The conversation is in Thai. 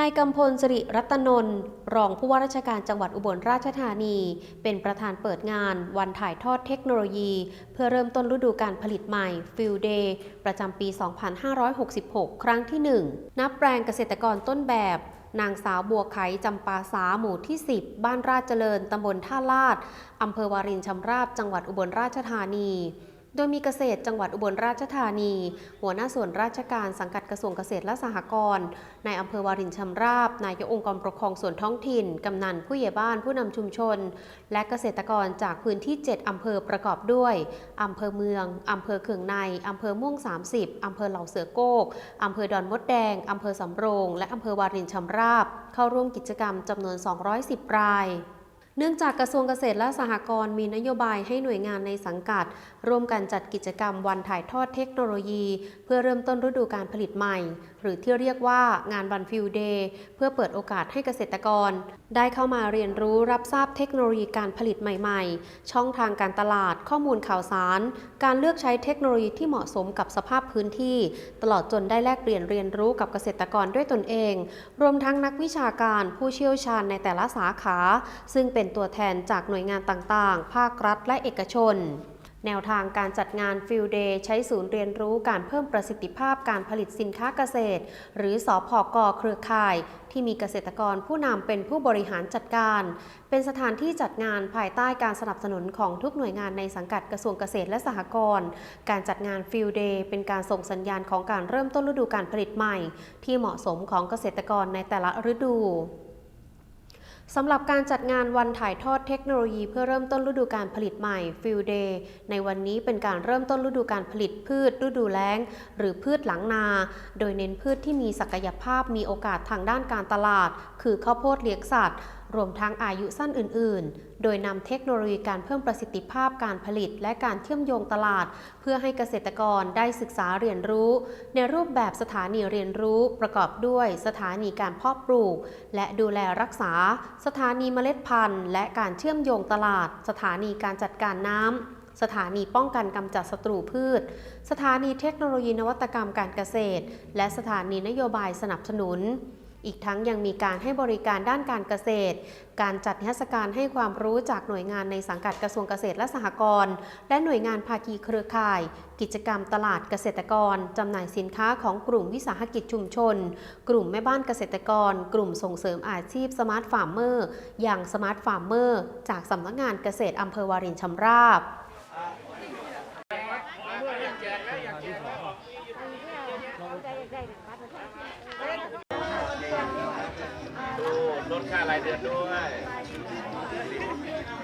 นายกำพลสิริรัตนนท์รองผู้ว่าราชการจังหวัดอุบลราชธานี เป็นประธานเปิดงาน วันถ่ายทอดเทคโนโลยี เพื่อเริ่มต้นฤดูการผลิตใหม่ Field Day ประจำปี 2566 ครั้งที่ 1 นับแปลงเกษตรกรต้นแบบ นางสาวบัวไขจำปาสาหมู่ที่ 10 บ้านราชเจริญตำบลท่าลาดอำเภอวารินชำราบจังหวัดอุบลราชธานี โดยมีเกษตรจังหวัดอุบลราชธานี หัวหน้าส่วนราชการสังกัดกระทรวงเกษตรและสหกรณ์ในอำเภอวารินชำราบ นายกองค์กรปกครองส่วนท้องถิ่น กำนันผู้ใหญ่บ้านผู้นำชุมชน และเกษตรกรจากพื้นที่ 7 อำเภอประกอบด้วยอำเภอเมืองอำเภอเขืองในอำเภอม่วง 30อำเภอเหล่าเสือโกกอำเภอดอนมดแดงอำเภอสำโรง และอำเภอวารินชำราบ เข้าร่วมกิจกรรมจำนวน 210 ราย เนื่องจากกระทรวงเกษตรและสหกรณ์มีนโยบายให้หน่วยงานในสังกัด ร่วมกันจัดกิจกรรมวันถ่ายทอดเทคโนโลยี เพื่อเริ่มต้นฤดูการผลิตใหม่ หรือที่เรียกว่างานวันฟิลเดย์เพื่อเปิดโอกาสให้เกษตรกร ได้เข้ามาเรียนรู้รับทราบเทคโนโลยีการผลิตใหม่ ๆ ช่องทางการตลาดข้อมูลข่าวสาร การเลือกใช้เทคโนโลยีที่เหมาะสมกับสภาพพื้นที่ ตลอดจนได้แลกเปลี่ยนเรียนรู้กับเกษตรกรด้วยตนเอง รวมทั้งนักวิชาการผู้เชี่ยวชาญในแต่ละสาขา ซึ่งเป็น็นตัวแทนจากหน่วยงานต่างๆ ภาครัฐและเอกชน แนวทางการจัดงาน Field Day ใช้ศูนย์เรียนรู้การเพิ่มประสิทธิภาพการผลิตสินค้าเกษตร หรือสอพอกเครือข่ายที่มีเกษตรกรผู้นำเป็นผู้บริหารจัดการ เป็นสถานที่จัดงานภายใต้การสนับสนุนของทุกหน่วยงานในสังกัดกระทรวงเกษตรและสหกรณ์ การจัดงาน Field Day เป็นการส่งสัญญาณของการเริ่มต้นฤดูการผลิตใหม่ ที่เหมาะสมของเกษตรกรในแต่ละฤดู สำหรับการจัดงานวันถ่ายทอดเทคโนโลยีเพื่อเริ่มต้นฤดูการผลิตใหม่ Field Day ในวันนี้เป็นการเริ่มต้นฤดูการผลิตพืชฤดูแล้ง หรือพืชหลังนา โดยเน้นพืชที่มีศักยภาพมีโอกาสทางด้านการตลาด คือข้าวโพดเลี้ยงสัตว์ รวมทั้งอายุสั้นอื่น ๆ โดยนำเทคโนโลยีการเพิ่มประสิทธิภาพการผลิต และการเชื่อมโยงตลาด เพื่อให้เกษตรกรได้ศึกษาเรียนรู้ ในรูปแบบสถานีเรียนรู้ประกอบด้วย สถานีการเพาะปลูก และดูแลรักษา สถานีเมล็ดพันธุ์ และการเชื่อมโยงตลาด สถานีการจัดการน้ำสถานีป้องกันกำจัดศัตรูพืช สถานีเทคโนโลยีนวัตกรรมการเกษตร และสถานีนโยบายสนับสนุน อีกทั้งยังมีการให้บริการด้านการเกษตร การจัดนิทรรศการให้ความรู้จากหน่วยงานในสังกัดกระทรวงเกษตรและสหกรณ์และหน่วยงานภาคีเครือข่าย กิจกรรมตลาดเกษตรกรจำหน่ายสินค้าของกลุ่มวิสาหกิจชุมชน กลุ่มแม่บ้านเกษตรกร กลุ่มส่งเสริมอาชีพสมาร์ทฟาร์มเมอร์อย่างสมาร์ทฟาร์มเมอร์จากสำนักงานเกษตรอำเภอวารินชำราบดู ลดค่ารายเดือนด้วย